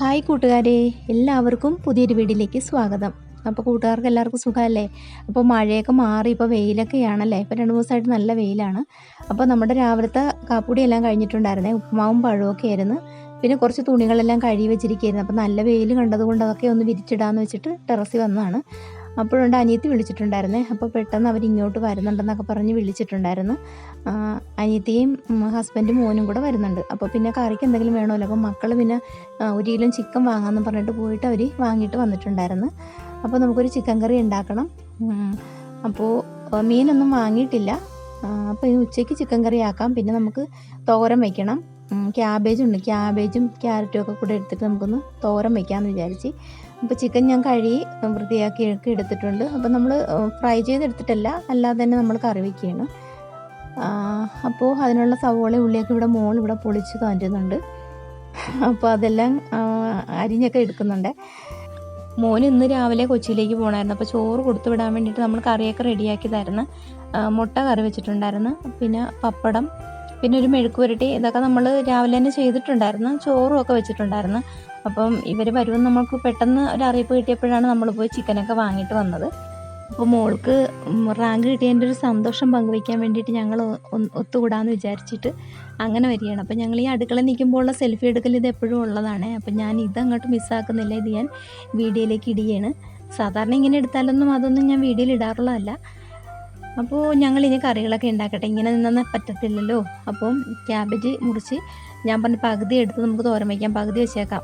Hi കൂട്ടുകാരെ എല്ലാവർക്കും പുതിയൊരു വീഡിയോയിലേക്ക് സ്വാഗതം. അപ്പോൾ കൂട്ടുകാർക്ക് എല്ലാവർക്കും സുഖമല്ലേ? അപ്പോൾ മഴയൊക്കെ മാറി ഇപ്പോൾ വെയിലൊക്കെയാണല്ലേ? ഇപ്പോൾ രണ്ട് ദിവസമായിട്ട് നല്ല വെയിലാണ്. അപ്പോൾ നമ്മുടെ രാവിലത്തെ കാപ്പുടി എല്ലാം കഴിഞ്ഞിട്ടുണ്ടായിരുന്നേ ഉപ്പുമാവും പഴമൊക്കെ ആയിരുന്നു. പിന്നെ കുറച്ച് തുണികളെല്ലാം കഴുകി വെച്ചിരിക്കുകയായിരുന്നു. അപ്പോൾ നല്ല വെയിൽ കണ്ടതുകൊണ്ട് അതൊക്കെ ഒന്ന് വിരിച്ചിടാമെന്ന് വെച്ചിട്ട് ടെറസിൽ വന്നതാണ്. അപ്പോഴുണ്ട് അനിയത്തി വിളിച്ചിട്ടുണ്ടായിരുന്നേ. അപ്പോൾ പെട്ടെന്ന് അവർ ഇങ്ങോട്ട് വരുന്നുണ്ടെന്നൊക്കെ പറഞ്ഞ് വിളിച്ചിട്ടുണ്ടായിരുന്നു. അനിയത്തിയും ഹസ്ബൻഡും മോനും കൂടെ വരുന്നുണ്ട്. അപ്പോൾ പിന്നെ കറിക്ക് എന്തെങ്കിലും വേണമല്ലോ. അപ്പോൾ മക്കൾ പിന്നെ ഒരു കിലോ ചിക്കൻ വാങ്ങാമെന്ന് പറഞ്ഞിട്ട് പോയിട്ട് അവർ വാങ്ങിയിട്ട് വന്നിട്ടുണ്ടായിരുന്നു. അപ്പോൾ നമുക്കൊരു ചിക്കൻ കറി ഉണ്ടാക്കണം. അപ്പോൾ മീനൊന്നും വാങ്ങിയിട്ടില്ല. അപ്പോൾ ഇനി ഉച്ചയ്ക്ക് ചിക്കൻ കറി ആക്കാം. പിന്നെ നമുക്ക് തോരൻ വയ്ക്കണം ക്യാബേജ് ഉണ്ട്. ക്യാബേജും ക്യാരറ്റും ഒക്കെ കൂടെ എടുത്തിട്ട് നമുക്കൊന്ന് തോരൻ വയ്ക്കാമെന്ന് വിചാരിച്ച്. അപ്പോൾ ചിക്കൻ ഞാൻ കഴുകി വൃത്തിയാക്കി ഒക്കെ എടുത്തിട്ടുണ്ട്. അപ്പോൾ നമ്മൾ ഫ്രൈ ചെയ്തെടുത്തിട്ടല്ല അല്ലാതെ തന്നെ നമ്മൾ കറി വയ്ക്കുകയാണ് അപ്പോൾ അതിനുള്ള സവോള ഉള്ളിയൊക്കെ ഇവിടെ മോൾ ഇവിടെ പൊളിച്ച് തോന്നുന്നുണ്ട് അപ്പോൾ അതെല്ലാം അരിഞ്ഞൊക്കെ എടുക്കുന്നുണ്ട്. മോൻ ഇന്ന് രാവിലെ കൊച്ചിയിലേക്ക് പോകണമായിരുന്നു അപ്പോൾ ചോറ് കൊടുത്തു വിടാൻ വേണ്ടിയിട്ട് നമ്മൾ കറിയൊക്കെ റെഡിയാക്കിയതായിരുന്നു മുട്ട കറി വെച്ചിട്ടുണ്ടായിരുന്നു. പിന്നെ പപ്പടം പിന്നെ ഒരു മെഴുക്ക് പുരട്ടി ഇതൊക്കെ നമ്മൾ രാവിലെ തന്നെ ചെയ്തിട്ടുണ്ടായിരുന്നു. ചോറും ഒക്കെ വെച്ചിട്ടുണ്ടായിരുന്നു. അപ്പം ഇവർ വരുമെന്ന് നമ്മൾക്ക് പെട്ടെന്ന് ഒരു അറിയിപ്പ് കിട്ടിയപ്പോഴാണ് നമ്മൾ പോയി ചിക്കനൊക്കെ വാങ്ങിയിട്ട് വന്നത്. അപ്പോൾ മോൾക്ക് റാങ്ക് കിട്ടിയതിന്റെ ഒരു സന്തോഷം പങ്കുവയ്ക്കാൻ വേണ്ടിയിട്ട് ഞങ്ങൾ ഒത്തുകൂടാന്ന് വിചാരിച്ചിട്ട് അങ്ങനെ വരികയാണ്. അപ്പോൾ ഞങ്ങൾ ഈ അടുക്കള നിൽക്കുമ്പോഴുള്ള സെൽഫി എടുക്കൽ ഇത് എപ്പോഴും ഉള്ളതാണ്. അപ്പം ഞാൻ ഇതങ്ങോട്ട് മിസ്സാക്കുന്നില്ല ഇത് ഞാൻ വീഡിയോയിലേക്ക് ഇടുകയാണ്. സാധാരണ ഇങ്ങനെ എടുത്താലൊന്നും അതൊന്നും ഞാൻ വീഡിയോയിൽ ഇടാറുള്ളതല്ല. അപ്പോൾ ഞങ്ങൾ ഇനി കറികളൊക്കെ ഉണ്ടാക്കട്ടെ. ഇങ്ങനെ നിന്നാൽ പറ്റത്തില്ലല്ലോ. അപ്പം ക്യാബേജ് മുറിച്ച് ഞാൻ പറഞ്ഞ പകുതി എടുത്ത് നമുക്ക് തോരൻ വയ്ക്കാം പകുതി വെച്ചേക്കാം.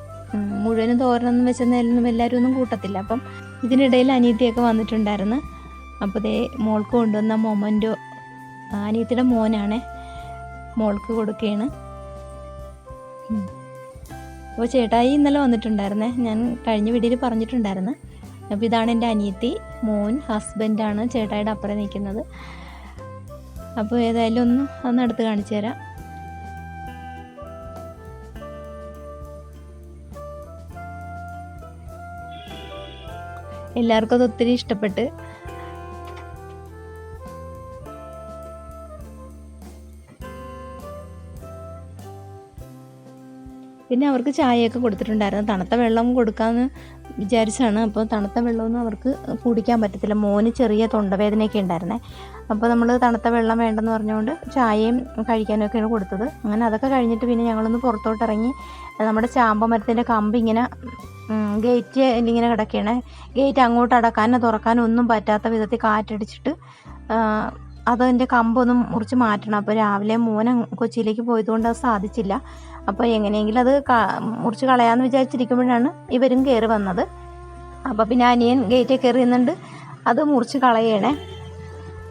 മുഴുവനും തോരനൊന്നും വെച്ചെന്നാലും എല്ലാവരും ഒന്നും കൂട്ടത്തില്ല. അപ്പം ഇതിനിടയിൽ അനിയത്തിയൊക്കെ വന്നിട്ടുണ്ടായിരുന്നു. അപ്പോൾ ദേ മോൾക്ക് കൊണ്ടുവന്ന മൊമന്റോ അനിയത്തിയുടെ മോനാണ് മോൾക്ക് കൊടുക്കുകയാണ് അപ്പോൾ ചേട്ടായി ഇന്നലെ വന്നിട്ടുണ്ടായിരുന്നേ. ഞാൻ കഴിഞ്ഞ വീഡിയോയിൽ പറഞ്ഞിട്ടുണ്ടായിരുന്നു. അപ്പോൾ ഇതാണ് എന്റെ അനിയത്തി. മോൻ ഹസ്ബൻഡാണ് ചേട്ടായിയുടെ അപ്പുറം നിൽക്കുന്നത്. അപ്പോൾ ഏതായാലും ഒന്ന് ഒന്ന് അടുത്ത് കാണിച്ചു തരാം. എല്ലാവർക്കും അത് ഒത്തിരി ഇഷ്ടപ്പെട്ട് പിന്നെ അവർക്ക് ചായയൊക്കെ കൊടുത്തിട്ടുണ്ടായിരുന്നു. തണുത്ത വെള്ളം കൊടുക്കാമെന്ന് വിചാരിച്ചാണ്. അപ്പോൾ തണുത്ത വെള്ളമൊന്നും അവർക്ക് കുടിക്കാൻ പറ്റത്തില്ല. മോന് ചെറിയ തൊണ്ടവേദനയൊക്കെ ഉണ്ടായിരുന്നേ. അപ്പോൾ നമ്മൾ തണുത്ത വെള്ളം വേണ്ടെന്ന് പറഞ്ഞുകൊണ്ട് ചായയും കഴിക്കാനൊക്കെയാണ് കൊടുത്തത്. അങ്ങനെ അതൊക്കെ കഴിഞ്ഞിട്ട് പിന്നെ ഞങ്ങളൊന്ന് പുറത്തോട്ട് ഇറങ്ങി നമ്മുടെ ചാമ്പ മരത്തിന്റെ കമ്പ് ഇങ്ങനെ ഗേറ്റ് ഇങ്ങനെ കിടക്കുകയാണ് ഗേറ്റ് അങ്ങോട്ട് അടക്കാനോ തുറക്കാനോ ഒന്നും പറ്റാത്ത വിധത്തിൽ കാറ്റടിച്ചിട്ട് അതിന്റെ കമ്പൊന്നും മുറിച്ച് മാറ്റണം. അപ്പോൾ രാവിലെ മോനെ കൊച്ചിയിലേക്ക് പോയതുകൊണ്ട് അത് സാധിച്ചില്ല. അപ്പോൾ എങ്ങനെയെങ്കിലും അത് മുറിച്ച് കളയാമെന്ന് വിചാരിച്ചിരിക്കുമ്പോഴാണ് ഇവരും കയറി വന്നത്. അപ്പോൾ പിന്നെ അനിയൻ ഗേറ്റിൽ കയറി നിന്നുണ്ട്. അത് മുറിച്ച് കളയണേ.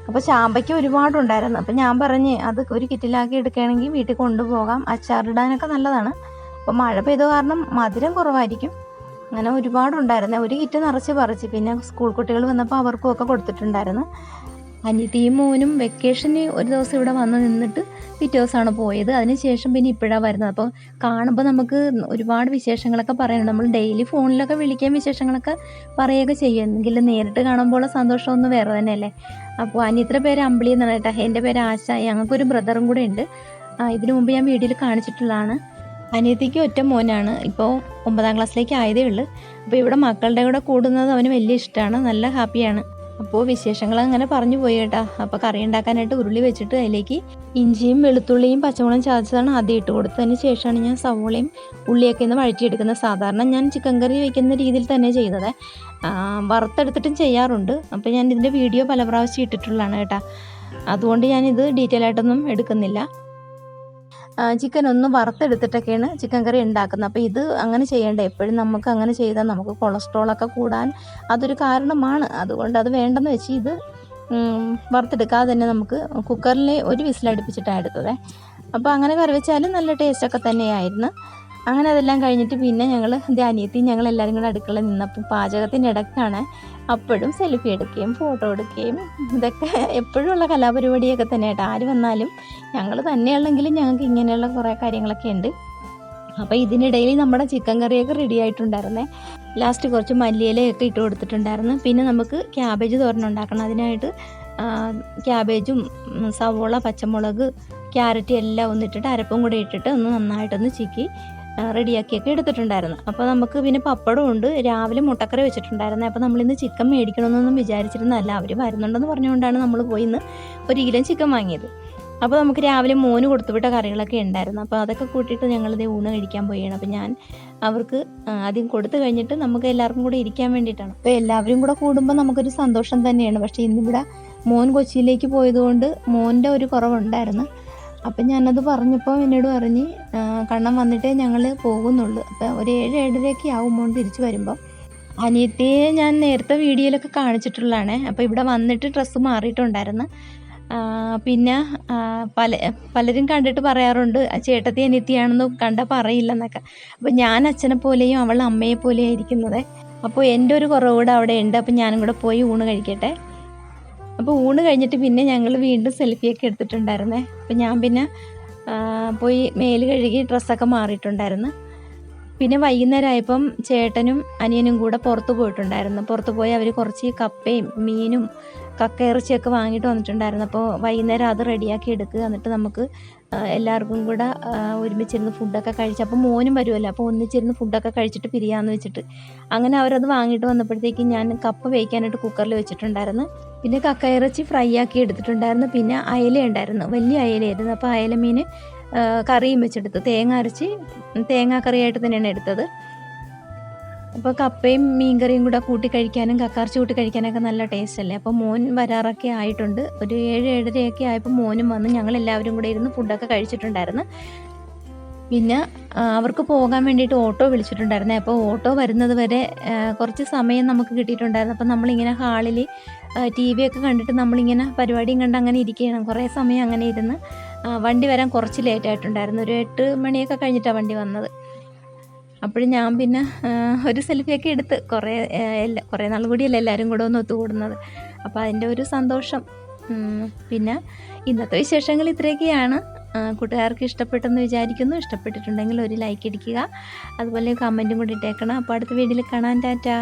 അപ്പോൾ ചാമ്പയ്ക്ക് ഒരുപാടുണ്ടായിരുന്നു. അപ്പോൾ ഞാൻ പറഞ്ഞ് അത് ഒരു കിറ്റിലാക്കി എടുക്കുകയാണെങ്കിൽ വീട്ടിൽ കൊണ്ടുപോകാം. അച്ചാറിടാനൊക്കെ നല്ലതാണ്. അപ്പോൾ മഴ പെയ്ത കാരണം മധുരം കുറവായിരിക്കും. അങ്ങനെ ഒരുപാടുണ്ടായിരുന്നു. ഒരു കിറ്റ് നിറച്ച് പറിച്ച്. പിന്നെ സ്കൂൾ കുട്ടികൾ വന്നപ്പോൾ അവർക്കും ഒക്കെ കൊടുത്തിട്ടുണ്ടായിരുന്നു. അനിയത്തിയും മോനും വെക്കേഷന് ഒരു ദിവസം ഇവിടെ വന്ന് നിന്നിട്ട് പിറ്റേ ദിവസമാണ് പോയത്. അതിനുശേഷം പിന്നെ ഇപ്പോഴാണ് വരുന്നത്. അപ്പോൾ കാണുമ്പോൾ നമുക്ക് ഒരുപാട് വിശേഷങ്ങളൊക്കെ പറയുന്നുണ്ട് നമ്മൾ ഡെയിലി ഫോണിലൊക്കെ വിളിക്കാൻ വിശേഷങ്ങളൊക്കെ പറയുകയൊക്കെ ചെയ്യും. നേരിട്ട് കാണുമ്പോൾ സന്തോഷമൊന്നും വേറെ തന്നെയല്ലേ? അപ്പോൾ അനിയത്തിന്റെ പേര് അമ്പിളി എന്നാണ് കേട്ടോ. എന്റെ പേര് ആശ. ഞങ്ങൾക്കൊരു ബ്രദറും കൂടെ ഉണ്ട്. ഇതിനു മുമ്പ് ഞാൻ വീഡിയോയിൽ കാണിച്ചിട്ടുള്ളതാണ്. അനിയത്തിക്ക് ഒറ്റ മോനാണ്. ഇപ്പോൾ ഒമ്പതാം ക്ലാസ്സിലേക്ക് ആയതേ ഉള്ളൂ. അപ്പോൾ ഇവിടെ മക്കളുടെ കൂടെ കൂടുന്നത് അവന് വലിയ ഇഷ്ടമാണ്. നല്ല ഹാപ്പിയാണ്. അപ്പോൾ വിശേഷങ്ങൾ അങ്ങനെ പറഞ്ഞു പോയി കേട്ടാ. അപ്പോൾ കറി ഉണ്ടാക്കാനായിട്ട് ഉരുളി വെച്ചിട്ട് അതിലേക്ക് ഇഞ്ചിയും വെളുത്തുള്ളിയും പച്ചമുളകും ചതച്ചതാണ് ആദ്യം ഇട്ട് കൊടുത്തതിന് ശേഷമാണ് ഞാൻ സവോളയും ഉള്ളിയൊക്കെ ഒന്ന് വഴറ്റിയെടുക്കുന്നത്. സാധാരണ ഞാൻ ചിക്കൻ കറി വയ്ക്കുന്ന രീതിയിൽ തന്നെ ചെയ്തത്. വറുത്തെടുത്തിട്ടും ചെയ്യാറുണ്ട്. അപ്പോൾ ഞാൻ ഇതിന്റെ വീഡിയോ പല പ്രാവശ്യം ഇട്ടിട്ടുള്ളതാണ് കേട്ടാ. അതുകൊണ്ട് ഞാനിത് ഡീറ്റെയിൽ ആയിട്ടൊന്നും എടുക്കുന്നില്ല. ചിക്കൻ ഒന്ന് വറുത്തെടുത്തിട്ടൊക്കെയാണ് ചിക്കൻ കറി ഉണ്ടാക്കുന്നത്. അപ്പോൾ ഇത് അങ്ങനെ ചെയ്യേണ്ട? എപ്പോഴും നമുക്ക് അങ്ങനെ ചെയ്താൽ നമുക്ക് കൊളസ്ട്രോളൊക്കെ കൂടാൻ അതൊരു കാരണമാണ്. അതുകൊണ്ട് അത് വേണ്ടെന്ന് വെച്ച് ഇത് വറുത്തെടുക്കാതെ തന്നെ നമുക്ക് കുക്കറിൽ ഒരു വിസിലടുപ്പിച്ചിട്ടാണ് എടുത്തത്. അപ്പോൾ അങ്ങനെ കറി വെച്ചാലും നല്ല ടേസ്റ്റൊക്കെ തന്നെയായിരുന്നു. അങ്ങനെ അതെല്ലാം കഴിഞ്ഞിട്ട് പിന്നെ ഞങ്ങൾ അനിയത്തി ഞങ്ങൾ എല്ലാവരും കൂടെ അടുക്കള നിന്നപ്പോൾ പാചകത്തിന്റെ ഇടക്കാണ്. അപ്പോഴും സെൽഫി എടുക്കുകയും ഫോട്ടോ എടുക്കുകയും ഇതൊക്കെ എപ്പോഴും ഉള്ള കലാപരിപാടിയൊക്കെ തന്നെ കേട്ടോ. ആര് വന്നാലും ഞങ്ങൾ തന്നെയുള്ളെങ്കിലും ഞങ്ങൾക്ക് ഇങ്ങനെയുള്ള കുറേ കാര്യങ്ങളൊക്കെ ഉണ്ട്. അപ്പോൾ ഇതിനിടയിൽ നമ്മുടെ ചിക്കൻ കറിയൊക്കെ റെഡി ആയിട്ടുണ്ടായിരുന്നേ. ലാസ്റ്റ് കുറച്ച് മല്ലിയിലയൊക്കെ ഇട്ട് കൊടുത്തിട്ടുണ്ടായിരുന്നു. പിന്നെ നമുക്ക് ക്യാബേജ് തോരൻ ഉണ്ടാക്കണം. അതിനായിട്ട് ക്യാബേജും സവോള പച്ചമുളക് ക്യാരറ്റ് എല്ലാം ഒന്നിട്ടിട്ട് അരപ്പും കൂടി ഇട്ടിട്ട് ഒന്ന് നന്നായിട്ടൊന്ന് ചിക്കി റെഡിയാക്കിയൊക്കെ എടുത്തിട്ടുണ്ടായിരുന്നു. അപ്പോൾ നമുക്ക് പിന്നെ പപ്പടം ഉണ്ട്. രാവിലെ മുട്ടക്കറി വെച്ചിട്ടുണ്ടായിരുന്നു. അപ്പോൾ നമ്മളിന്ന് ചിക്കൻ മേടിക്കണമെന്നൊന്നും വിചാരിച്ചിരുന്നതല്ല. അവർ വരുന്നുണ്ടെന്ന് പറഞ്ഞുകൊണ്ടാണ് നമ്മൾ പോയി ഇന്ന് ഒരു കിലോ ചിക്കൻ വാങ്ങിയത്. അപ്പോൾ നമുക്ക് രാവിലെ മോന് കൊടുത്തുവിട്ട കറികളൊക്കെ ഉണ്ടായിരുന്നു. അപ്പോൾ അതൊക്കെ കൂട്ടിയിട്ട് ഞങ്ങളിതേ ഊണ് കഴിക്കാൻ പോയാണ് അപ്പോൾ ഞാൻ അവർക്ക് ആദ്യം കൊടുത്തു കഴിഞ്ഞിട്ട് നമുക്ക് എല്ലാവർക്കും കൂടെ ഇരിക്കാൻ വേണ്ടിയിട്ടാണ്. അപ്പോൾ എല്ലാവരും കൂടെ കൂടുമ്പോൾ നമുക്കൊരു സന്തോഷം തന്നെയാണ്. പക്ഷേ ഇന്നിവിടെ മോൻ കൊച്ചിയിലേക്ക് പോയതുകൊണ്ട് മോന്റെ ഒരു കുറവുണ്ടായിരുന്നു. അപ്പം ഞാനത് പറഞ്ഞപ്പോൾ എന്നോട് പറഞ്ഞ് കണ്ണം വന്നിട്ടേ ഞങ്ങൾ പോകുന്നുള്ളൂ. അപ്പം ഒരു ഏഴ് ഏഴരയൊക്കെ ആകുമ്പോൾ തിരിച്ചു വരുമ്പോൾ അനിയത്തിയെ ഞാൻ നേരത്തെ വീഡിയോയിലൊക്കെ കാണിച്ചിട്ടുള്ളതാണ്. അപ്പോൾ ഇവിടെ വന്നിട്ട് ഡ്രസ്സ് മാറിയിട്ടുണ്ടായിരുന്നു. പിന്നെ പല പലരും കണ്ടിട്ട് പറയാറുണ്ട് "ആ ചേട്ടത്തി അനിയത്തിയാണെന്ന് കണ്ടാൽ പറയില്ലെന്നൊക്കെ. അപ്പോൾ ഞാൻ അച്ഛനെ പോലെയും അവൾ അമ്മയെ പോലെയും ഇരിക്കുന്നത് അപ്പോൾ എന്റെ ഒരു കുറവ് കൂടെ അവിടെ ഉണ്ട്. അപ്പോൾ ഞാനും കൂടെ പോയി ഊണ് കഴിക്കട്ടെ. അപ്പോൾ ഊണ് കഴിഞ്ഞിട്ട് പിന്നെ ഞങ്ങൾ വീണ്ടും സെൽഫിയൊക്കെ എടുത്തിട്ടുണ്ടായിരുന്നേ. അപ്പോൾ ഞാൻ പിന്നെ പോയി മേൽ കഴുകി ഡ്രസ്സൊക്കെ മാറിയിട്ടുണ്ടായിരുന്നു. പിന്നെ വൈകുന്നേരം ആയപ്പം ചേട്ടനും അനിയനും കൂടെ പുറത്ത് പോയിട്ടുണ്ടായിരുന്നു. പുറത്ത് പോയി അവർ കുറച്ച് കപ്പയും മീനും കക്ക ഇറച്ചിയൊക്കെ വാങ്ങിയിട്ട് വന്നിട്ടുണ്ടായിരുന്നു. അപ്പോൾ വൈകുന്നേരം അത് റെഡിയാക്കി എടുക്കുക എന്നിട്ട് നമുക്ക് എല്ലാവർക്കും കൂടെ ഒരുമിച്ചിരുന്ന് ഫുഡൊക്കെ കഴിച്ച് അപ്പോൾ മോനും വരുമല്ലോ അപ്പോൾ ഒന്നിച്ചിരുന്ന് ഫുഡൊക്കെ കഴിച്ചിട്ട് പിരിയാന്ന് വെച്ചിട്ട്. അങ്ങനെ അവരത് വാങ്ങിയിട്ട് വന്നപ്പോഴത്തേക്കും ഞാൻ കപ്പ വേവിക്കാനായിട്ട് കുക്കറിൽ വെച്ചിട്ടുണ്ടായിരുന്നു. പിന്നെ കക്ക ഇറച്ചി ഫ്രൈ ആക്കി എടുത്തിട്ടുണ്ടായിരുന്നു. പിന്നെ അയല ഉണ്ടായിരുന്നു വലിയ അയലയായിരുന്നു. അപ്പോൾ അയല മീൻ കറിയും വെച്ചെടുത്ത്. തേങ്ങ അരച്ച് തേങ്ങാ കറിയായിട്ട് തന്നെയാണ് എടുത്തത്. അപ്പോൾ കപ്പയും മീൻകറിയും കൂടെ കൂട്ടി കഴിക്കാനും കക്കാർച്ചി കൂട്ടി കഴിക്കാനൊക്കെ നല്ല ടേസ്റ്റ് അല്ലേ? അപ്പോൾ മോൻ വരാറൊക്കെ ആയിട്ടുണ്ട്. ഒരു ഏഴ് ഏഴരയൊക്കെ ആയപ്പോൾ മോനും വന്ന്. ഞങ്ങൾ എല്ലാവരും കൂടെ ഇരുന്ന് ഫുഡൊക്കെ കഴിച്ചിട്ടുണ്ടായിരുന്നു. പിന്നെ അവർക്ക് പോകാൻ വേണ്ടിയിട്ട് ഓട്ടോ വിളിച്ചിട്ടുണ്ടായിരുന്നേ. അപ്പോൾ ഓട്ടോ വരുന്നത് വരെ കുറച്ച് സമയം നമുക്ക് കിട്ടിയിട്ടുണ്ടായിരുന്നു. അപ്പോൾ നമ്മളിങ്ങനെ ഹാളിൽ ടി വി ഒക്കെ കണ്ടിട്ട് നമ്മളിങ്ങനെ പരിപാടിയും കണ്ട് അങ്ങനെ ഇരിക്കുകയാണ്. കുറേ സമയം അങ്ങനെ ഇരുന്ന് വണ്ടി വരാൻ കുറച്ച് ലേറ്റ് ആയിട്ടുണ്ടായിരുന്നു. ഒരു എട്ട് മണിയൊക്കെ കഴിഞ്ഞിട്ടാണ് വണ്ടി വന്നത്. അപ്പോഴും ഞാൻ പിന്നെ ഒരു സെൽഫിയൊക്കെ എടുത്ത് കുറേ എല്ലാ കുറേ നാൾ കൂടിയല്ല എല്ലാവരും കൂടെ ഒന്ന് ഒത്തുകൂടുന്നത്. അപ്പോൾ അതിന്റെ ഒരു സന്തോഷം. പിന്നെ ഇന്നത്തെ വിശേഷങ്ങൾ ഇത്രയൊക്കെയാണ്. കൂട്ടുകാർക്ക് ഇഷ്ടപ്പെട്ടെന്ന് വിചാരിക്കുന്നു. ഇഷ്ടപ്പെട്ടിട്ടുണ്ടെങ്കിൽ ഒരു ലൈക്ക് ഇടിക്കുക അതുപോലെ കമന്റും കൂടി ഇട്ടേക്കണം. അപ്പോൾ അടുത്ത വീഡിയോയിൽ കാണാൻ ടാറ്റാ.